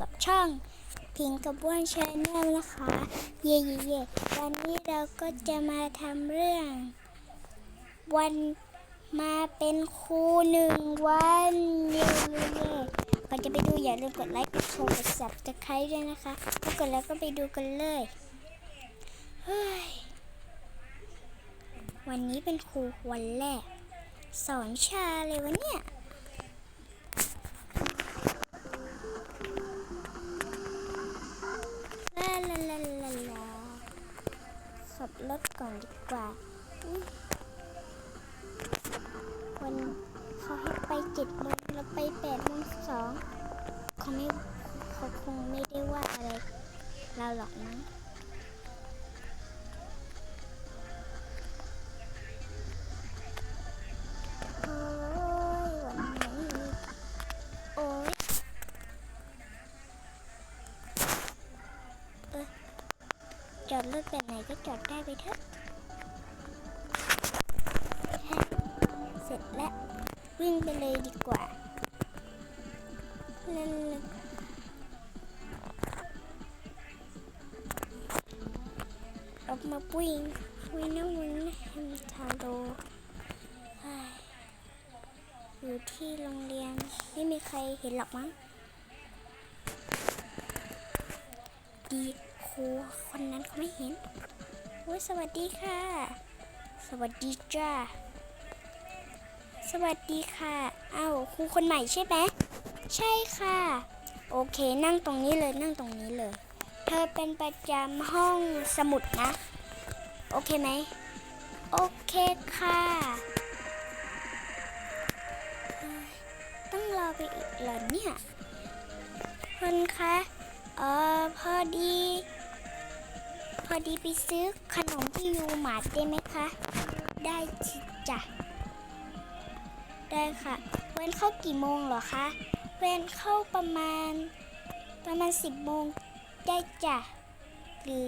กับช่องพิงกับบ้วนชาแนลนะคะเย่เย่เย่วันนี้เราก็จะมาทำเรื่อง วันมาเป็นครูหนึ่งวันเย่เย่เย่ก่อนจะไปดูอย่าลืมกดไลค์กดแชร์กด subscribe ด้วยนะคะถ้ากดแล้วก็ไปดูกันเลยเฮ้ยวันนี้เป็นครูวันแรก สอนชาเลยวะเนี่ย เจ็ดโมงเราไปแปดโมงสองเขาไม่เขาคงไม่ได้ว่าอะไรเราหรอกนะโอ้ยวันนี้โอ้ยจอดรถแบบไหนก็จอดได้ไปเถอะ เสร็จแล้ว วิ่งไปเลยดีกว่าเล่นออกมาวิ่งวิ่งนะวิ่งนะแฮมทาโดอยู่ที่โรงเรียน ไม่มีใครเห็นหรอกมั้งดีครูคนนั้นเขาไม่เห็นโอ้ยสวัสดีค่ะ สวัสดีจ้า สวัสดีค่ะอ้าวครูคนใหม่ใช่ไหมใช่ค่ะ โอเคนั่งตรงนี้เลยนั่งตรงนี้เลย เธอเป็นประจำห้องสมุดนะ โอเคไหม โอเคค่ะ ต้องรอไปอีกเหรอเนี่ยคนคะเออพอดี พอดีไปซื้อขนมที่ยูหมาได้ไหมคะ ได้ชิจ้ะ ได้ค่ะ เว้นเข้ากี่โมงเหรอคะ เว้นเข้าประมาณ ประมาณสิบโมงได้จ้ะ หรือ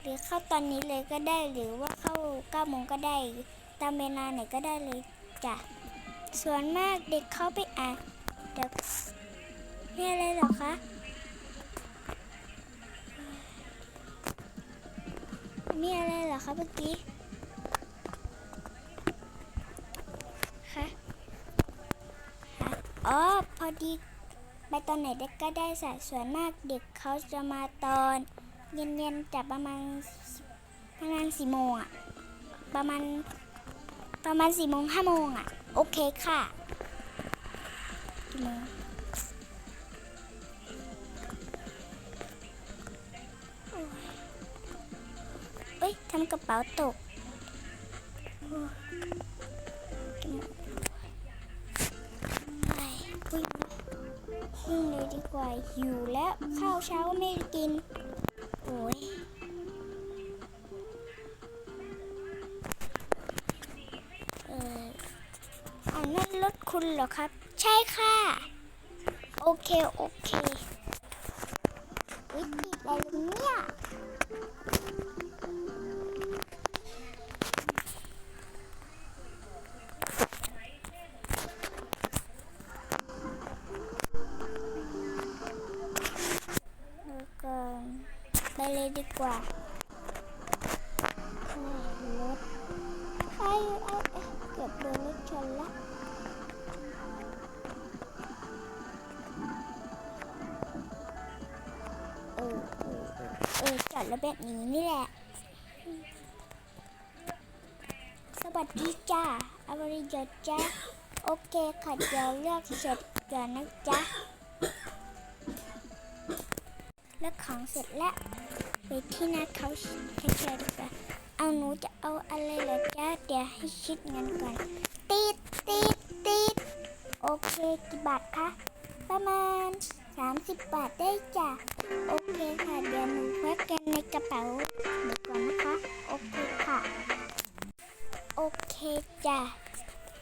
หรือเข้าตอนนี้เลยก็ได้ หรือว่าเข้าเก้าโมงก็ได้ ตามเวลาไหนก็ได้เลยจ้ะ ส่วนมากเด็กเข้าไปอ่านเด็กนี่อะไรหรอคะมีอะไรเหรอคะเมื่อกี้ คะคะ อ๋อ พอดี ไปตอนไหนเด็กก็ได้สัดส่วนมากเด็กเขาจะมาตอน เย็นๆจะประมาณประมาณสี่โมงอะประมาณประมาณสี่โมงห้าโมงอะโอเคค่ะกี่โมงเอ้ยทำกระเป๋าตกโอ้ วิ่งวิ่งเลยดีกว่าหิวแล้วข้าวเช้าไม่กิน โอ้ยเอออันนั้นรถคุณเหรอครับ ใช่ค่ะ โอเค โอเควิติดอะไรเนี่ย ไปเลยดีกว่าโอ้ยรถไอ้ไอ้ไอ้เกือบโดนรถชนละเออเออเออเออจอดแล้วแบบนี้นี่แหละ สวัสดีจ้าอาวริยจ้าโอเคค่ะเดี๋ยวเลือกเสร็จก่อนนะจ๊ะเลือกของเสร็จแล้ว ไปที่นัดเขาแคชเชียร์ดีกว่าเอาหนูจะเอาอะไรเหรอจ๊ะเดี๋ยวให้คิดเงินก่อน ติดติดติดโอเคกี่บาทคะประมาณ 30 บาทได้จ้ะโอเคค่ะเดี๋ยวหนูแวะกันในกระเป๋าเดี๋ยวก่อนนะคะโอเคค่ะ โอเคจ้ะ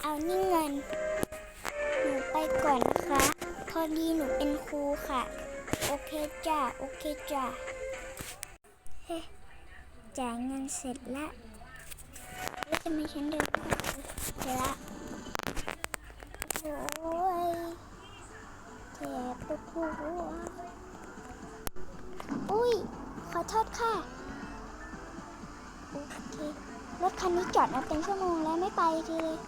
เอานี่เงิน หนูไปก่อนนะคะ พอดีหนูเป็นครูค่ะ โอเคจ้าโอเคจ้า จ่ายเงินเสร็จละแล้วจะไม่ฉันเดินผ่านเสร็จละโอ้ยเจ็บปวดหัวอโทษค่ะ โอเค รถคันนี้จอดมาเป็นชั่วโมงแล้วไม่ไปทีเลย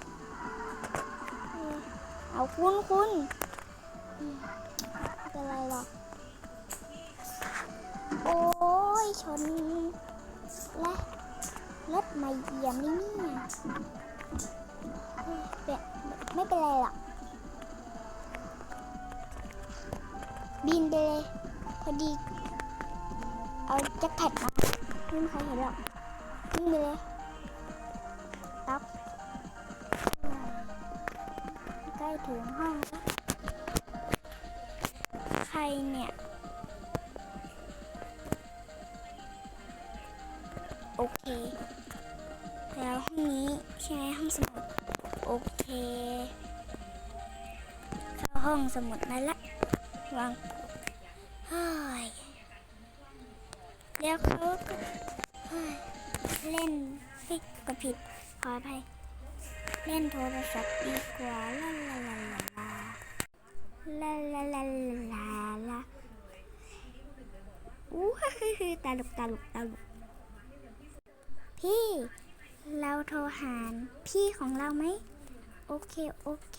เอาคุณคุณไม่เป็นไรหรอกโอ้ยชน และรถมาเหยียบนี่เนี่ยไม่เป็นไรหรอกบินไปเลย พอดี เอาแจ็คแพดมาไม่มีใครเห็นหรอกวิ่งไปเลยต๊อกใกล้ถึงห้องแล้วใครเนี่ย อเค แล้วห้องนี้ใช่ไหมห้องสมุด โอเค เข้าห้องสมุดมาละวางเฮ้ยแล้วเขาก็เล่นพิกกดผิดขออภัยเล่นโทรศัพท์ดีกว่าลาลาลาลาลาลาลาลาลาอู้ฮึตลกตลกตลก พี่ เราโทรหาพี่ของเราไหม โอเค โอเค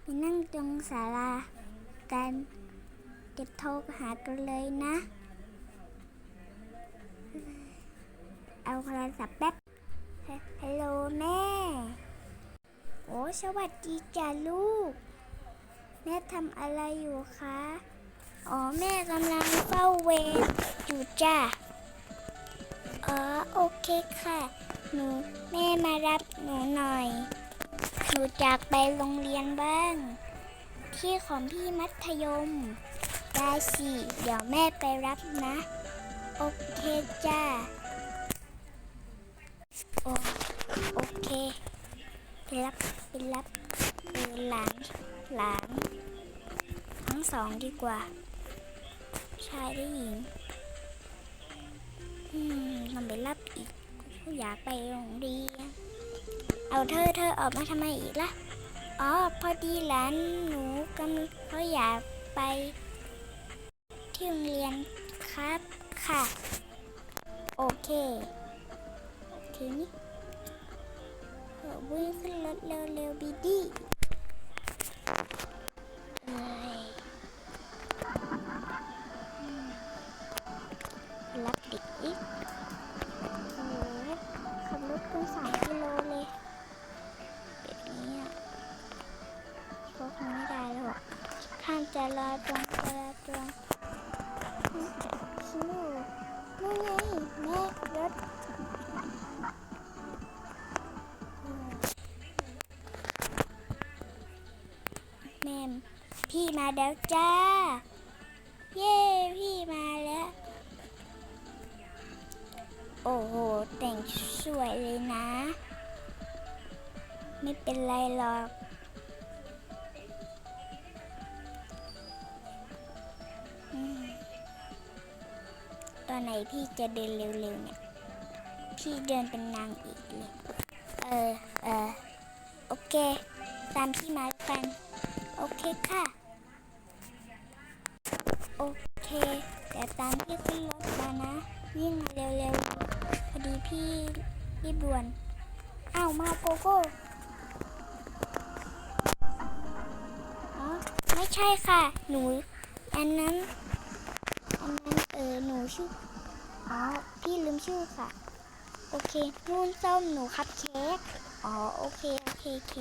ไปนั่งตรงศาลากันเดี๋ยวโทรหากันเลยนะ เอาโทรศัพท์แป๊บ ฮัลโหลแม่ โอ้สวัสดีจ้าลูก แม่ทำอะไรอยู่คะ อ๋อ แม่กำลังเฝ้าเวรอยู่จ้า อ๋อโอเคค่ะ หนูแม่มารับหนูหน่อย หนูจากไปโรงเรียนบ้าง ที่ของพี่มัธยม ได้สิ เดี๋ยวแม่ไปรับนะ โอเคจ้า โอโอเค ไปรับไปรับเออหลานหลานทั้งสองดีกว่า ชายและหญิง มต้องไปรับอีกกูอยากไปโรงเรียนเอาเธอเธอออกมาทำไมอีกล่ะอ๋อพอดีหลานหนูกำลังเขาอยากไปที่โรงเรียนครับค่ะ โอเคโอเคนี่เออวิ่งขึ้นรถเร็วๆบีดี้ ราจรจราจรชิโน่นู่นไงแม่รถอืมแม่มพี่มาแล้วจ้า เย้พี่มาแล้ว โอ้โห แต่งสวยเลยนะ ไม่เป็นไรหรอก ตอนไหนพี่จะเดินเร็วๆเนี่ย พี่เดินเป็นนางอีกเลยเออเออโอเค ตามพี่มาแล้วกัน โอเคค่ะ โอเคเดี๋ยวตามพี่ขึ้นรถมานะวิ่งเร็วๆ พอดีพี่รีบด่วน อ้าวมาโกโก้ไม่ใช่ค่ะ หนู อันนั้นอันนั้น ออหนูชื่ออ๋อพี่ลืมชื่อค่ะ โอเคนู่นส้มหนูคัพเค้กอ๋อโอเคโอเคโอเค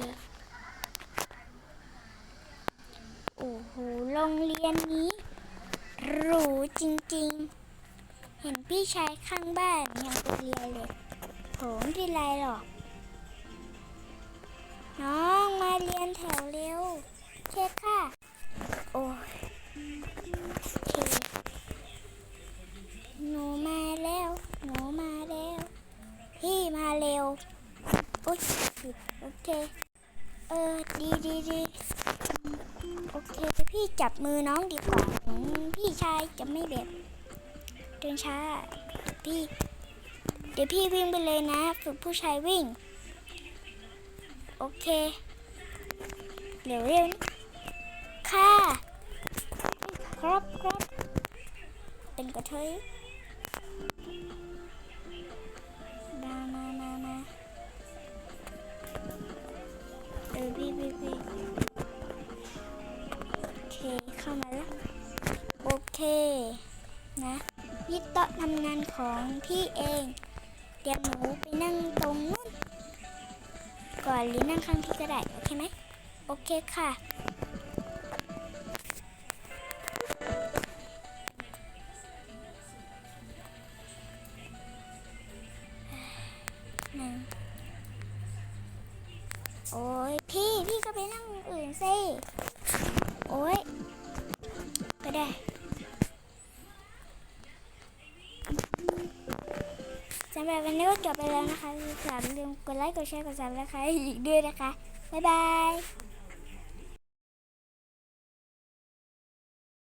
โอ้โหโรงเรียนนี้หรูจริงๆ เห็นพี่ชายข้างบ้านยังไปเรียนเลยโหไม่เป็นไรหรอก น้องมาเรียนแถวเร็วเช็คค่ะ โอ้ย นูมาแล้ว หนูมาแล้ว พี่มาเร็ว โอ๊ยโอเค เออ ดีดีดีโอเค พี่จับมือน้องดีกว่า พี่ชายจะไม่แบบเดินช้า พี่ เดี๋ยวพี่วิ่งไปเลยนะ ฝึกผู้ชายวิ่ง โอเค เร็วเร็วค่ะ ครับครับเป็นกระเทยานของพี่เอง เดี๋ยวหนูไปนั่งตรงนู้นก่อนหรือนั่งข้างพี่ก็ได้โอเคไหมโอเคค่ะหนึ่งโอ้ยพี่พี่ก็ไปนั่งอื่นสิ โอ้ยก็ได้ำหรับวันนี้ก็จบไปแล้วนะคะอย่าลืมกดไลค์กดแชร์กดซับสไครต์อีกด้วยนะคะ บ๊ายบาย